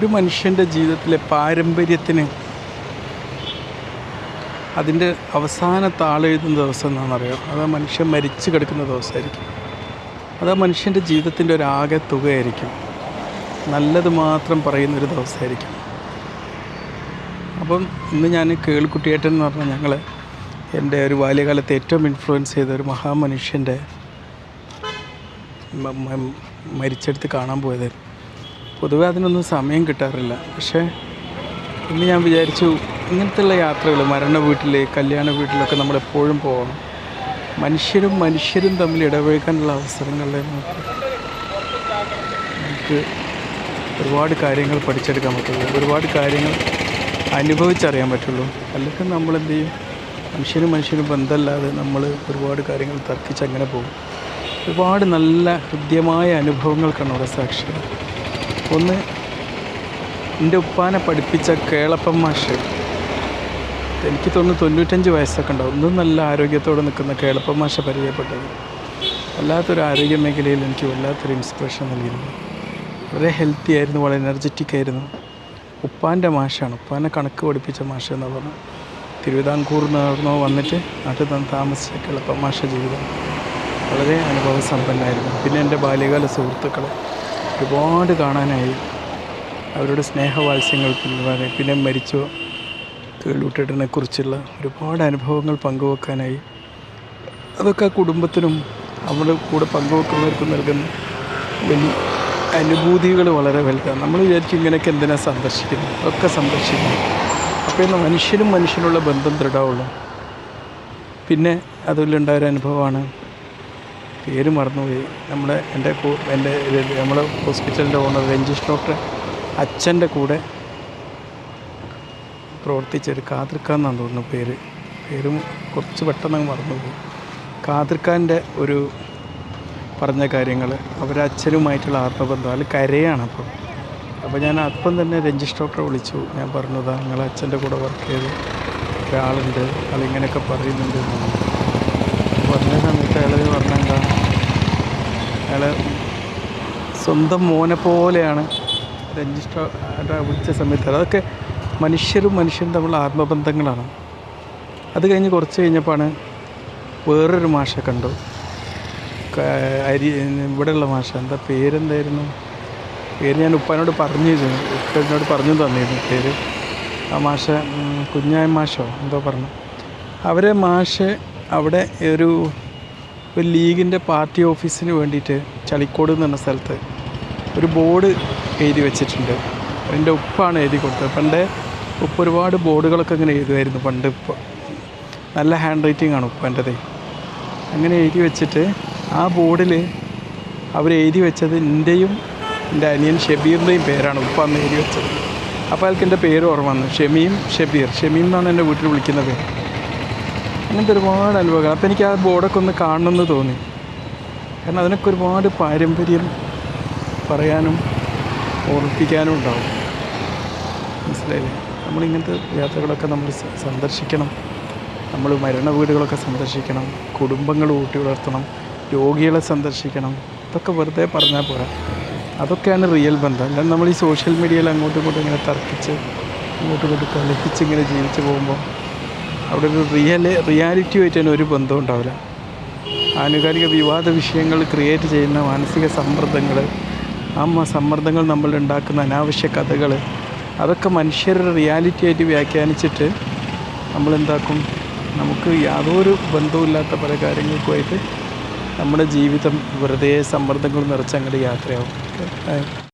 ഒരു മനുഷ്യന്റെ ജീവിതത്തിലെ പാരമ്പര്യത്തിന് അതിന്റെ അവസാന താളെഴുതുന്ന ദിവസം എന്താണെന്നറിയാം? അത് മനുഷ്യൻ മരിച്ചു കിടക്കുന്ന ദിവസമായിരിക്കും. അത് മനുഷ്യന്റെ ജീവിതത്തിന്റെ ഒരു തുകയായിരിക്കും. നല്ലത് മാത്രം പറയുന്നൊരു ദിവസമായിരിക്കും. അപ്പം ഇന്ന് ഞാൻ കേൾക്കുട്ടിയേട്ടൻ എന്ന് പറഞ്ഞാൽ ഞങ്ങൾ എന്റെ ഒരു ബാല്യകാലത്ത് ഏറ്റവും ഇൻഫ്ലുവൻസ് ചെയ്ത ഒരു മഹാമനുഷ്യന്റെ മരിച്ചെടുത്ത് കാണാൻ പോയത് പൊതുവെ അതിനൊന്നും സമയം കിട്ടാറില്ല. പക്ഷേ ഇന്ന് ഞാൻ വിചാരിച്ചു ഇങ്ങനത്തെയുള്ള യാത്രകൾ മരണ വീട്ടിൽ കല്യാണ വീട്ടിലൊക്കെ നമ്മൾ എപ്പോഴും പോകണം മനുഷ്യരും മനുഷ്യരും തമ്മിൽ ഇടപഴകാനുള്ള അവസരങ്ങളിൽ നമുക്ക്? ഒരുപാട് കാര്യങ്ങൾ പഠിച്ചെടുക്കാൻ പറ്റുള്ളൂ. ഒരുപാട് കാര്യങ്ങൾ അനുഭവിച്ചറിയാൻ പറ്റുള്ളൂ. അല്ലെങ്കിൽ നമ്മൾ എന്ത് ചെയ്യും? മനുഷ്യനും മനുഷ്യനും ബന്ധമല്ലാതെ നമ്മൾ ഒരുപാട് കാര്യങ്ങൾ തർക്കിച്ച് അങ്ങനെ പോകും. ഒരുപാട് നല്ല ഹൃദ്യമായ അനുഭവങ്ങൾക്കാണ് അവിടെ സാക്ഷ്യം ഒന്ന് എന്റെ ഉപ്പാനെ പഠിപ്പിച്ച കേളപ്പൻ മാഷ്. എനിക്ക് തോന്നുന്നു തൊണ്ണൂറ്റഞ്ച് വയസ്സൊക്കെ ഉണ്ടാവും. ഒന്നും നല്ല ആരോഗ്യത്തോടെ നിൽക്കുന്ന കേളപ്പൻ മാഷ പരിചയപ്പെട്ടത്. വല്ലാത്തൊരു ആരോഗ്യ മേഖലയിൽ എനിക്ക് വല്ലാത്തൊരു ഇൻസ്പിറേഷൻ നൽകിയിരുന്നു. വളരെ ഹെൽത്തി ആയിരുന്നു വളരെ എനർജറ്റിക് ആയിരുന്നു. ഉപ്പാന്റെ മാഷാണ്. ഉപ്പാനെ കണക്ക് പഠിപ്പിച്ച മാഷ എന്ന് പറഞ്ഞു തിരുവിതാംകൂർ നിന്നോ വന്നിട്ട് നാട്ടിൽ നിന്ന് താമസിച്ച കേളപ്പൻ മാഷ ജീവിതം. വളരെ അനുഭവ സമ്പന്നായിരുന്നു പിന്നെ എന്റെ ബാല്യകാല സുഹൃത്തുക്കളെ. ഒരുപാട് കാണാനായി. അവരുടെ സ്നേഹവാത്സ്യങ്ങൾ പിന്നെ പിന്നെ മരിച്ചു കേളൂട്ടേട്ടനെ കുറിച്ചുള്ള ഒരുപാട് അനുഭവങ്ങൾ പങ്കുവെക്കാനായി. അതൊക്കെ ആ കുടുംബത്തിനും നമ്മുടെ കൂടെ പങ്കുവെക്കുന്നവർക്കും നൽകുന്ന വലിയ അനുഭൂതികൾ വളരെ വലുതാണ്. നമ്മൾ വിചാരിക്കും ഇങ്ങനെയൊക്കെ എന്തിനാണ് സന്ദർശിക്കുന്നത്? ഒക്കെ സന്ദർശിക്കുന്നു. അപ്പോൾ ഇന്ന് മനുഷ്യനും മനുഷ്യനുള്ള ബന്ധം ദൃഢമുള്ളൂ പിന്നെ അതിലുണ്ടായ ഒരു അനുഭവമാണ് പേര് മറന്നുപോയി. നമ്മുടെ എന്റെ എന്റെ നമ്മൾ ഹോസ്പിറ്റലിന്റെ ഓണർ രഞ്ജിഷ് ഡോക്ടർ അച്ഛന്റെ കൂടെ പ്രവർത്തിച്ചൊരു കാതിർക്കാന്നാണ് തോന്നുന്നു പേര്. പേരും കുറച്ച് പെട്ടെന്ന് മറന്നുപോയി. കാതിർക്കാന്റെ ഒരു പറഞ്ഞ കാര്യങ്ങൾ അവരച്ഛനുമായിട്ടുള്ള ആത്മബന്ധം അതിൽ കരയാണ് അപ്പോൾ അപ്പോൾ ഞാൻ അപ്പം തന്നെ രഞ്ജിഷ് ഡോക്ടറെ വിളിച്ചു. ഞാൻ പറഞ്ഞതാ നിങ്ങളെ അച്ഛന്റെ കൂടെ വർക്ക് ചെയ്ത് ഒരാളുണ്ട് അതിങ്ങനെയൊക്കെ പറയുന്നുണ്ട് എന്ന് പറഞ്ഞു. പറഞ്ഞ സമയത്ത് അയാൾ പറഞ്ഞെന്താ അയാൾ സ്വന്തം മോനെ പോലെയാണ് രഞ്ജിഷ്ട വിളിച്ച സമയത്ത് അതൊക്കെ മനുഷ്യരും മനുഷ്യരും തമ്മിലുള്ള ആത്മബന്ധങ്ങളാണ്. അത് കഴിഞ്ഞ് കുറച്ച് കഴിഞ്ഞപ്പോഴാണ് വേറൊരു മാഷ കണ്ടു. അരി ഇവിടെയുള്ള മാഷ. എന്താ പേരെന്തായിരുന്നു? പേര് ഞാൻ ഉപ്പാനോട് പറഞ്ഞിരുന്നു. ഉപ്പനോട് പറഞ്ഞു തന്നിരുന്നു പേര്. ആ മാഷ കുഞ്ഞായ മാഷോ? എന്തോ പറഞ്ഞു. അവരെ മാഷ് അവിടെ ഒരു ഒരു ലീഗിന്റെ പാർട്ടി ഓഫീസിന് വേണ്ടിയിട്ട് ചളിക്കോട് എന്ന് പറഞ്ഞ സ്ഥലത്ത് ഒരു ബോർഡ് എഴുതി വെച്ചിട്ടുണ്ട്. അതിന്റെ ഉപ്പാണ് എഴുതി കൊടുത്തത്. പണ്ട് ഉപ്പ് ഒരുപാട് ബോർഡുകളൊക്കെ ഇങ്ങനെ എഴുതുമായിരുന്നു പണ്ട് ഉപ്പ്. നല്ല ഹാൻഡ് റൈറ്റിംഗ് ആണ് ഉപ്പന്റെതേ. അങ്ങനെ എഴുതി വെച്ചിട്ട് ആ ബോർഡിൽ അവർ എഴുതി വെച്ചത് എന്റെയും എന്റെ അനിയൻ ഷബീറിന്റെയും പേരാണ് ഉപ്പ അന്ന് എഴുതി വെച്ചത്. അപ്പോൾ അയാൾക്ക് എന്റെ പേര് ഓർമ്മ വന്നു. ഷെമീം ഷബീർ. ഷെമീം എന്നാണ് എന്റെ വീട്ടിൽ വിളിക്കുന്ന പേര്. അങ്ങനത്തെ ഒരുപാട് അനുഭവങ്ങൾ. അപ്പോൾ എനിക്ക് ആ ബോർഡൊക്കെ ഒന്ന് കാണണമെന്ന് തോന്നി. കാരണം അതിനൊക്കെ ഒരുപാട് പാരമ്പര്യം പറയാനും ഓർമ്മിപ്പിക്കാനും ഉണ്ടാവും. മനസ്സിലായില്ലേ? നമ്മളിങ്ങനത്തെ യാത്രകളൊക്കെ നമ്മൾ സന്ദർശിക്കണം. നമ്മൾ മരണ വീടുകളൊക്കെ സന്ദർശിക്കണം. കുടുംബങ്ങൾ ഊട്ടി വളർത്തണം. രോഗികളെ സന്ദർശിക്കണം. ഇതൊക്കെ വെറുതെ പറഞ്ഞാൽ പോരാ. അതൊക്കെയാണ് റിയൽ ബന്ധം. അല്ലാതെ നമ്മൾ ഈ സോഷ്യൽ മീഡിയയിൽ അങ്ങോട്ടും ഇങ്ങോട്ടും ഇങ്ങനെ തർക്കിച്ച് അങ്ങോട്ടും ഇങ്ങോട്ടും കലഹിച്ച് ഇങ്ങനെ ജീവിച്ച് പോകുമ്പോൾ അവിടെ ഒരു റിയൽ റിയാലിറ്റിയുമായിട്ട് തന്നെ ഒരു ബന്ധം ഉണ്ടാവില്ല. ആനുകാലിക വിവാദ വിഷയങ്ങൾ ക്രിയേറ്റ് ചെയ്യുന്ന മാനസിക സമ്മർദ്ദങ്ങൾ ആ സമ്മർദ്ദങ്ങൾ നമ്മൾ ഉണ്ടാക്കുന്ന അനാവശ്യ കഥകൾ അതൊക്കെ മനുഷ്യരുടെ റിയാലിറ്റി ആയിട്ട് വ്യാഖ്യാനിച്ചിട്ട് നമ്മളെന്താക്കും നമുക്ക് യാതൊരു ബന്ധവുമില്ലാത്ത പല കാര്യങ്ങൾക്കുമായിട്ട് നമ്മുടെ ജീവിതം വെറുതെ സമ്മർദ്ദങ്ങൾ നിറച്ച് അങ്ങോട്ട് യാത്രയാവും.